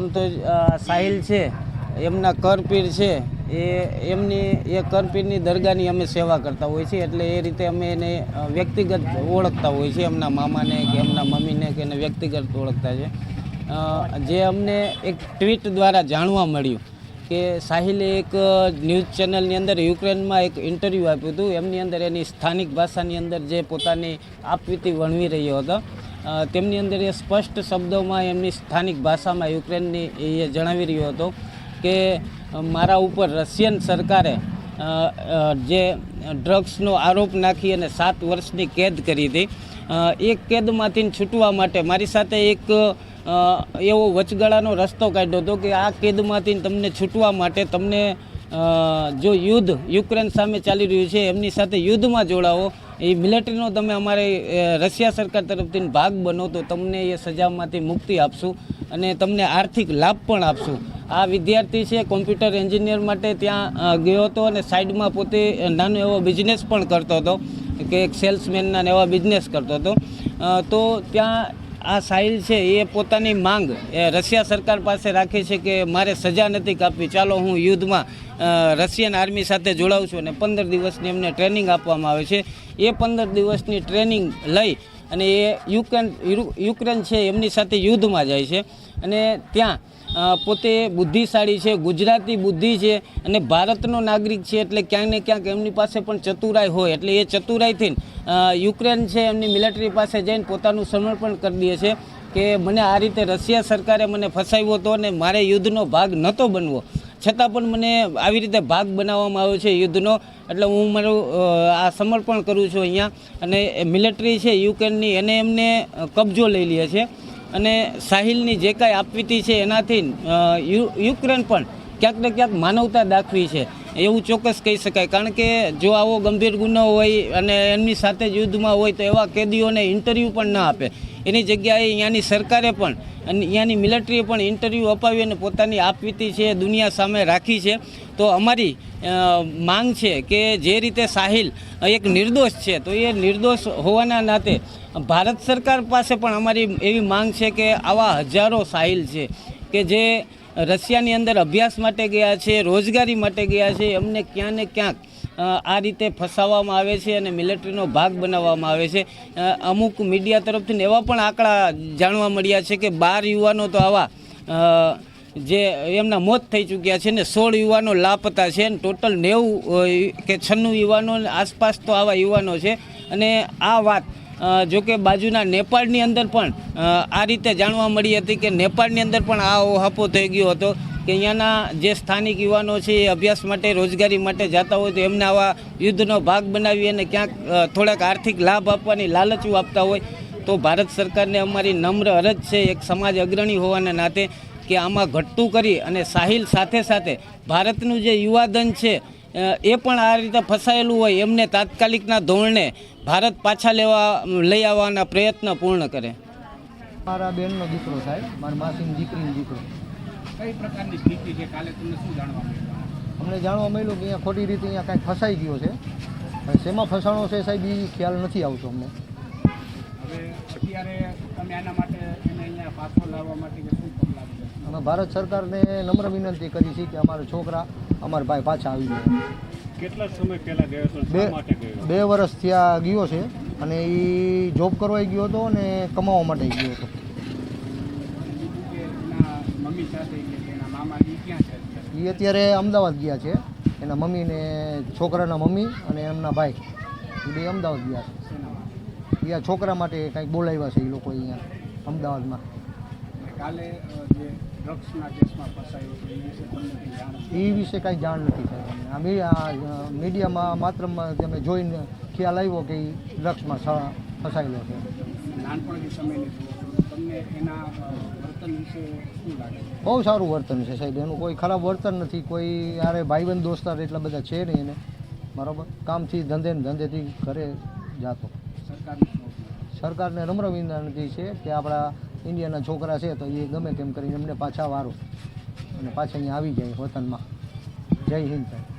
આમ તો સાહિલ છે, એમના કરપીર છે, એ, એમની, એ કરપીરની દરગાહની અમે સેવા કરતા હોઈએ છીએ એટલે એ રીતે અમે એને વ્યક્તિગત ઓળખતા હોઈએ છીએ એમના મામાને કે એમના મમ્મીને કે એને વ્યક્તિગત ઓળખતા છે. જે અમને એક ટ્વીટ દ્વારા જાણવા મળ્યું કે સાહિલે એક ન્યૂઝ ચેનલની અંદર યુક્રેનમાં એક ઇન્ટરવ્યૂ આપ્યું હતું. એમની અંદર એની સ્થાનિક ભાષાની અંદર જે પોતાની આપવીતી વણવી રહ્યો હતો. તેમની અંદર એ સ્પષ્ટ શબ્દોમાં એમની સ્થાનિક ભાષામાં યુક્રેનની એ જણાવી રહ્યો હતો કે મારા ઉપર રશિયન સરકારે જે ડ્રગ્સનો આરોપ નાખી અને સાત વર્ષની કેદ કરી હતી. એ કેદમાંથી છૂટવા માટે મારી સાથે એક એવો વચગાળાનો રસ્તો કાઢ્યો હતો કે આ કેદમાંથી તમને છૂટવા માટે તમને જો યુદ્ધ યુક્રેન સામે ચાલી રહ્યું છે, એમની સાથે યુદ્ધમાં જોડાવો. એ મિલિટરીનો તમે અમારે રશિયા સરકાર તરફથી ભાગ બનો તો તમને એ સજામાંથી મુક્તિ આપશું અને તમને આર્થિક લાભ પણ આપશું. આ વિદ્યાર્થી છે કોમ્પ્યુટર એન્જિનિયર માટે ત્યાં ગયો હતો અને સાઈડમાં પોતે નાનો એવો બિઝનેસ પણ કરતો હતો, કે એક સેલ્સમેનના એવા બિઝનેસ કરતો હતો. તો ત્યાં આ સાહિલ છે, એ પોતાની માંગ એ રશિયા સરકાર પાસે રાખે છે કે મારે સજા નથી કાપવી. ચાલો હું યુદ્ધમાં રશિયન આર્મી સાથે જોડાઉં છું અને પંદર દિવસની એમને ટ્રેનિંગ આપવામાં આવે છે. એ પંદર દિવસની ટ્રેનિંગ લઈ અને એ યુક્રેન યુક્રેન છે, એમની સાથે યુદ્ધમાં જાય છે. અને ત્યાં પોતે બુદ્ધિશાળી છે, ગુજરાતી બુદ્ધિ છે અને ભારતનો નાગરિક છે એટલે ક્યાંક ને ક્યાંક એમની પાસે પણ ચતુરાઈ હોય. એટલે એ ચતુરાઈથી યુક્રેન છે એમની મિલિટરી પાસે જઈને પોતાનું સમર્પણ કરી દે છે કે મને આ રીતે રશિયા સરકારે મને ફસાવ્યો હતો અને મારે યુદ્ધનો ભાગ નહોતો બનવો. છતાં પણ મને આવી રીતે ભાગ બનાવવામાં આવ્યો છે યુદ્ધનો. એટલે હું મારું આ સમર્પણ કરું છું અહીંયા. અને મિલિટરી છે યુક્રેનની, એને એમને કબજો લઈ લે છે. અને સાહિલની જે કાંઈ આપવીતી છે એનાથી યુક્રેન પણ ક્યાંક ને ક્યાંક માનવતા દાખવી છે. એવું ચોક્કસ કહી શકાય. કારણ કે જો આવો ગંભીર ગુનો હોય અને એમની સાથે જ યુદ્ધમાં હોય તો એવા કેદીઓને ઇન્ટરવ્યૂ પણ ના આપે. એની જગ્યાએ અહીંયાની સરકારે પણ અને અહીંયાની મિલિટરીએ પણ ઇન્ટરવ્યૂ અપાવી અને પોતાની આપવીતી છે, દુનિયા સામે રાખી છે. તો અમારી માંગ છે કે જે રીતે સાહિલ એક નિર્દોષ છે, તો એ નિર્દોષ હોવાના નાતે ભારત સરકાર પાસે પણ અમારી એવી માંગ છે કે આવા હજારો સાહિલ છે કે જે રશિયાની અંદર અભ્યાસ માટે ગયા છે, રોજગારી માટે ગયા છે, એમને ક્યાં ને ક્યાંક આ રીતે ફસાવવામાં આવે છે અને મિલિટરીનો ભાગ બનાવવામાં આવે છે. અમુક મીડિયા તરફથી એવા પણ આંકડા જાણવા મળ્યા છે કે બાર યુવાનો તો આવા જે એમના મોત થઈ ચૂક્યા છે ને સોળ યુવાનો લાપતા છે અને ટોટલ નેવું કે છન્નું યુવાનો આસપાસ તો આવા યુવાનો છે. અને આ વાત અ, જો કે બાજુના નેપાળની અંદર પણ આ રીતે જાણવા મળી હતી કે નેપાળની અંદર પણ આ ઓહાપો થઈ ગયો હતો કે અહીંયાના જે સ્થાનિક યુવાનો છે એ અભ્યાસ માટે રોજગારી માટે જતા હોય તો એમને આવા યુદ્ધનો ભાગ બનાવી અને ક્યાંક થોડાક આર્થિક લાભ આપવાની લાલચું આપતા હોય. તો ભારત સરકારને અમારી નમ્ર અરજ છે એક સમાજ અગ્રણી હોવાના નાતે કે આમાં ઘટતું કરી અને સાહિલ સાથે સાથે ભારતનું જે યુવાધન છે એ પણ આ રીતે ફસાયેલું હોય એમને તાત્કાલિકના ધોરણે ભારત પાછા લેવા લઈ આવવાના પ્રયત્ન પૂર્ણ કરે. મારા બેનનો દીકરો સાહેબ મારા માસીની દીકરીનો દીકરો. કઈ પ્રકારની સ્થિતિ છે? કાલે તમને શું જાણવા મળ્યું? અમને જાણવા મળ્યું કે અહીંયા ખોટી રીતે અહીંયા કાંઈક ફસાઈ ગયો છે. પણ શેમાં ફસાણો છે સાહેબ એ ખ્યાલ નથી આવતો અમને. હવે અત્યારે તમે આના માટે એને અહીંયા પાછો લાવવા માટે શું? અમે ભારત સરકારને નમ્ર વિનંતી કરી છે કે અમારા છોકરા અમારા ભાઈ પાછા આવી ગયા. કેટલા સમય પહેલા ગયો હતો? બે શા માટે ગયો બે વર્ષ ત્યાં ગયો છે અને એ જોબ કરવા ગયો હતો અને કમાવા માટે ગયો હતો. મમ્મી? એ અત્યારે? અમદાવાદ ગયા છે. એના મમ્મીને છોકરાના મમ્મી અને એમના ભાઈ. એ બે અમદાવાદ ગયા છે. એ છોકરા માટે કંઈક બોલાવ્યા છે એ લોકો અહીંયા અમદાવાદમાં. કાલે જે ડ્રગ્સના કેસમાં ફસાયો છે એ વિશે તમને જાણ એ વિશે કાંઈ જાણ નથી સાહેબ અમને આ મી- આ મીડિયામાં માત્રમાં તમે જોઈને ખ્યાલ આવ્યો કે એ ડ્રગ્સમાં ફસાયેલો છે નાનપણથી સમયને તમને એના વર્તન વિશે શું લાગે બહુ સારું વર્તન છે સાહેબ. એનું કોઈ ખરાબ વર્તન નથી. કોઈ યારે ભાઈબંધ દોસ્તાર એટલા બધા છે નહીં એને. બરાબર? કામથી ધંધે ને ધંધેથી ઘરે જાતો? સરકારને નમ્ર વિનંતી છે કે આપણા ઇન્ડિયાના છોકરા છે તો એ ગમે તેમ કરીને એમને પાછા વારો. અને પાછા અહીંયા આવી જાય વતનમાં. જય હિન્દ સાહેબ.